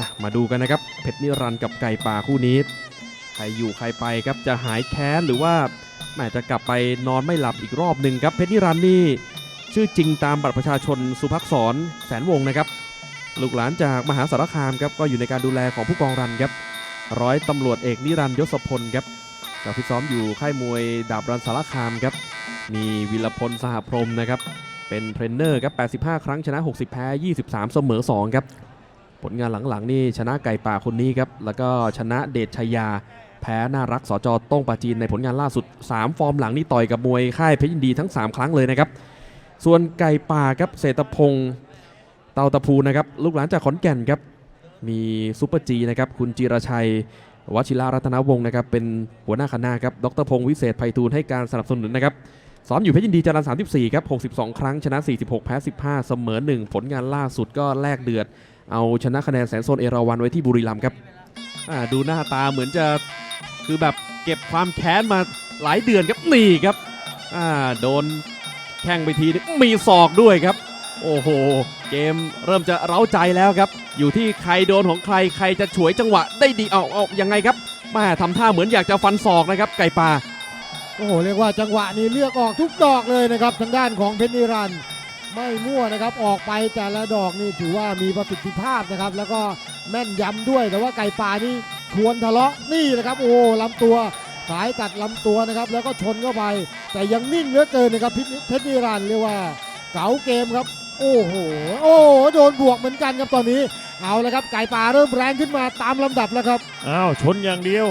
่ะมาดูกันนะครับ เพชรนิรันดร์กับไก่ป่าคู่นี้ ใครอยู่ใครไปครับจะหายแค้นหรือว่าแหมจะกลับไปนอนไม่หลับอีกรอบหนึ่งครับ เพชรนิรันดร์นี่ชื่อจริงตามบัตรประชาชนสุภักษรแสนวงนะครับ ลูกหลานจากมหาสารคามครับก็อยู่ในการดูแลของผู้กองรันครับร้อยตำรวจเอกนิรันดร์ยศพลครับกับฟิตซ้อมอยู่ค่ายมวยดาบรันสารคามครับมีวิรพลสหพรมนะครับเป็นเทรนเนอร์ครับ85 ครั้งชนะ 60 แพ้ 23 เสมอ 2 ครับ ผลงานหลังๆนี่ชนะไก่ป่าคนนี้ครับ แล้วก็ชนะเดชชยา แพ้น่ารักสจโต้งปาจีนในผลงานล่าสุด 3 ฟอร์มหลังนี่ต่อยกับมวยค่ายเพชรยินดีทั้ง 3 ครั้งเลยนะครับ ส่วนไก่ป่าครับเศรษฐพงศ์เตาตะพูนะครับลูกหลานจากขอนแก่นครับ มีซุปเปอร์จีนะครับคุณจิรชัยวชิระรัตนวงศ์นะครับเป็นหัวหน้าคณะครับดรพงศ์วิเศษไพฑูรย์ให้การสนับสนุนนะครับซ้อมอยู่เพชรยินดีจรัญ34 ครับ 62 ครั้งชนะ 46 แพ้ 15 เสมอ 1 ผลงานล่าสุดก็แลกเดือด เอาชนะคะแนนแสนโซนเอราวันไว้ที่บุรีรัมย์ครับอ่าดูหน้าตาเหมือนจะคือแบบเก็บความแค้นมาหลายเดือนครับนี่ครับอ่าโดนแข้งไปทีมีศอกด้วยครับ โอ้โห เกมเริ่มจะเร้าใจแล้วครับ อยู่ที่ใครโดนของใครใครจะฉวยจังหวะได้ดีเอาเอายังไงครับแม่ทำท่าเหมือนอยากจะฟันศอกนะครับไก่ป่าโอ้โหเรียกว่าจังหวะนี้เลือกออกทุกดอกเลยนะครับทางด้านของเพชรนิรันด์ ไม่มั่วนะครับออกไปแต่ละดอกนี่ถือว่ามีประสิทธิภาพนะครับ แล้วก็แม่นยำด้วยแต่ว่าไก่ป่านี่ชวนทะเลาะนี่นะครับ โอ้ลำตัวสายตัดลำตัวนะครับ แล้วก็ชนเข้าไป แต่ยังนิ่งเหลือเกินนะครับเพชรเพชรนิรันดร์เรียกว่าเก๋าเกมครับ โอ้โหโอ้โหโดนบวกเหมือนกันครับตอนนี้เอาละครับไก่ป่าเริ่มแรงขึ้นมาตามลำดับแล้วครับอ้าวชนอย่างเดียว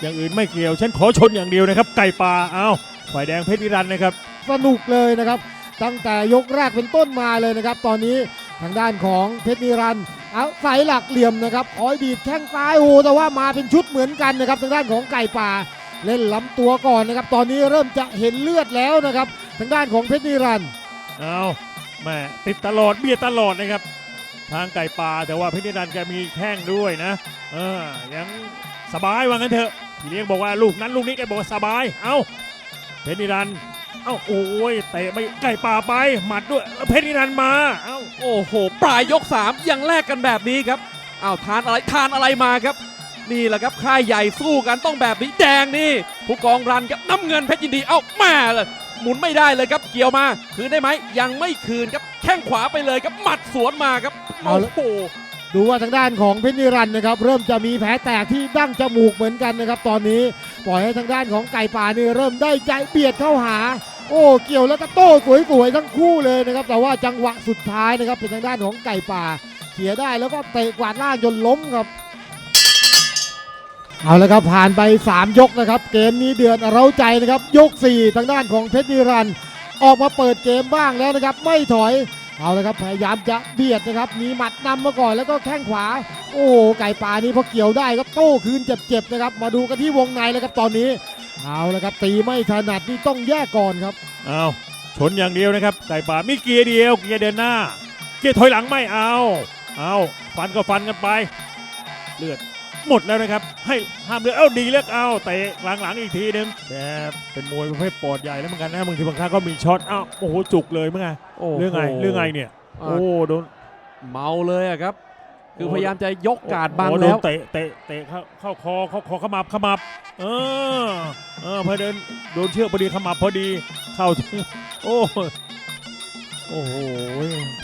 อย่างอื่นไม่เกี่ยว ฉันขอชนอย่างเดียวนะครับ ไก่ป่าอ้าวฝ่ายแดงเพชรนิรันดร์นะครับ สนุกเลยนะครับ ตั้งแต่ยกแรกเป็นต้นมาเลยนะครับ ตอนนี้ทางด้านของเพชรนิรันด์เอาใส่หลักเหลี่ยมนะครับคอยดีดแข้งซ้ายโอ้โหแต่ว่ามาเป็นชุดเหมือนกันนะครับทางด้านของไก่ป่าเล่นล้ำตัวก่อนนะครับ ตอนนี้เริ่มจะเห็นเลือดแล้วนะครับ ทางด้านของเพชรนิรันดร์อ้าแม่ติดตลอดเบียดตลอดนะครับ ทางไก่ป่าแต่ว่าเพชรนิรันด์แกมีแข้งด้วยนะเออยังสบายว่างั้นเถอะพี่เลี้ยงบอกว่าลูกนั้นลูกนี้แกบอกว่าสบายเอ้าเพชรนิรันด์ เอ้าโอ้ยเตะไม่ไก่ป่าไปหมัดด้วยแล้วเพชรนิรันดร์มาเอ้าโอ้โห ปลายยก3ยังแลกกันแบบนี้ครับอ้าวทานอะไรทานอะไรมาครับ นี่แหละครับค่ายใหญ่สู้กันต้องแบบนี้แดงนี่ผู้กองรันครับน้ำเงินเพชรยินดีเอ้าแม่เลยหมุนไม่ได้เลยครับเกี่ยวมา คืนได้ไหมยังไม่คืนครับแข้งขวาไปเลยครับหมัดสวนมาครับโอ้โห ดูว่าทางด้านของเพชรนิรันด์นะครับเริ่มจะมีแผลแตกที่ดั้งจมูกเหมือนกันนะครับ ตอนนี้ปล่อยให้ทางด้านของไก่ป่านี่เริ่มได้ใจเบียดเข้าหา โอ้เกี่ยวแล้วก็โต้สวยๆทั้งคู่เลยนะครับ แต่ว่าจังหวะสุดท้ายนะครับเป็นทางด้านของไก่ป่าเขียได้แล้วก็เตะกวาดล่างจนล้มครับเอาละครับผ่านไป 3 ยกนะครับ เกมนี้เดือดเร้าใจนะครับ ยก 4 ทางด้านของเพชรนิรันด์ออกมาเปิดเกมบ้างแล้วนะครับ ไม่ถอย เอาละครับพยายามจะเบียดนะครับมีหมัดนำมาก่อนแล้วก็แข้งขวา โอ้ไก่ป่านี้พอเกี่ยวได้ก็โต้คืนเจ็บๆนะครับ มาดูกันที่วงในเลยครับตอนนี้ เอาละครับตีไม่ถนัดนี่ต้องแยกก่อนครับเอาชนอย่างเดียวนะครับไก่ป่ามีเกียร์เดียวเกียร์เดินหน้า เกียร์ถอยหลังไม่เอาเอาฟันก็ฟันกันไป เลือด หมดแล้วนะครับ ให้ห้ามเลือดเอ้าดีเลือกเอาเตะหลังหลังๆอีกทีหนึงแต่เป็นมวยประเภทปอดใหญ่แล้วเหมือนกันนะบางทีบางครั้งก็มีช็อตเอ้าโอ้โหจุกเลยเมื่อไงโอ้โหเรื่องไงเรื่องไงเนี่ยอ่าโอ้โดนเมาเลยอะครับ คือโอ้พยายามจะยกกาดบังโอ้โดแล้นวเตะเตะเตะเข้าเข้าคอเข้าคอขมับขมับ เออเออพอเดินโดนเชือกพอดีขมับพอดีเข้าโอ้โอ้โห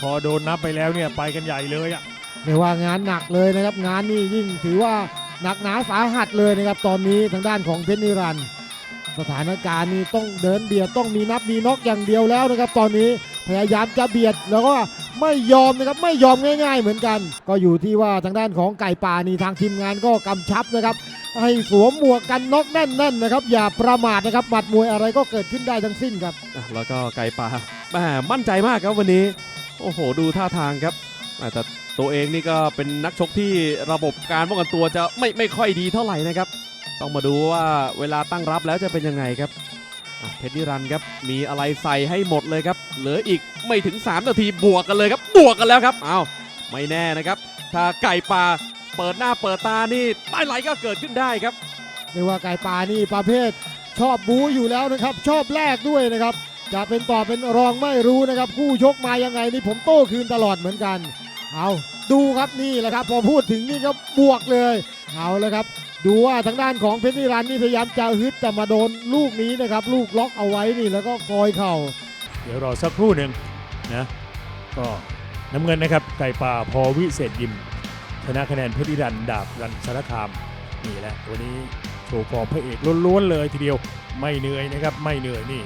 พอโดนนับไปแล้วเนี่ยไปกันใหญ่เลยอะ เรียกว่างานหนักเลยนะครับ งานนี่ยิ่งถือว่าหนักหนาสาหัสเลยนะครับ ตอนนี้ทางด้านของเพชรนิรันดร์สถานการณ์นี้ต้องเดินเบียดต้องมีนับมีน็อกอย่างเดียวแล้วนะครับ ตอนนี้พยายามจะเบียดแล้วก็ไม่ยอมนะครับไม่ยอมง่าย ๆ เหมือนกัน ก็อยู่ที่ว่าทางด้านของไก่ป่านี่ทางทีมงานก็กำชับนะครับ ให้สวมหมวกกันน็อกแน่นๆนะครับ อย่าประมาทนะครับหมัดมวยอะไรก็เกิดขึ้นได้ทั้งสิ้นครับ อะแล้วก็ไก่ป่าแหมมั่นใจมากครับวันนี้ โอ้โห ดูท่าทางครับอะแต่ ตัวเองนี่ก็เป็นนักชกที่ระบบการป้องกันตัวจะไม่ไม่ค่อยดีเท่าไหร่นะครับ ต้องมาดูว่าเวลาตั้งรับแล้วจะเป็นยังไงครับเพชรนิรันด์ครับมีอะไรใส่ให้หมดเลยครับ เหลืออีกไม่ถึง 3 นาทีบวกกันเลยครับบวกกันแล้วครับเอาไม่แน่นะครับ ถ้าไก่ป่าเปิดหน้าเปิดตานี่ใต้ไหลก็เกิดขึ้นได้ครับเรียกว่าไก่ป่านี่ประเภท ชอบบูอยู่แล้วนะครับ ชอบแลกด้วยนะครับจะเป็นต่อเป็นรองไม่รู้นะครับ คู่ชกมายังไงนี่ผมโต้คืนตลอดเหมือนกัน เอาดูครับนี่แหละครับ พอพูดถึงนี่ก็บวกเลยเอาเลยครับ ดูว่าทางด้านของเพชรนิรันดร์นี่พยายามจะฮึดแต่มาโดนลูกนี้นะครับ ลูกล็อกเอาไว้นี่แล้วก็ฟอยเข่า เดี๋ยวรอสักครู่หนึ่งนะก็น้ำเงินนะครับไก่ป่าพอวิเศษยิมชนะคะแนนเพชรนิรันดร์ดาบรันสารคามนี่แหละวันนี้โชว์ฟอร์มพระเอกล้วนๆเลยทีเดียวไม่เหนื่อยนะครับไม่เหนื่อยนี่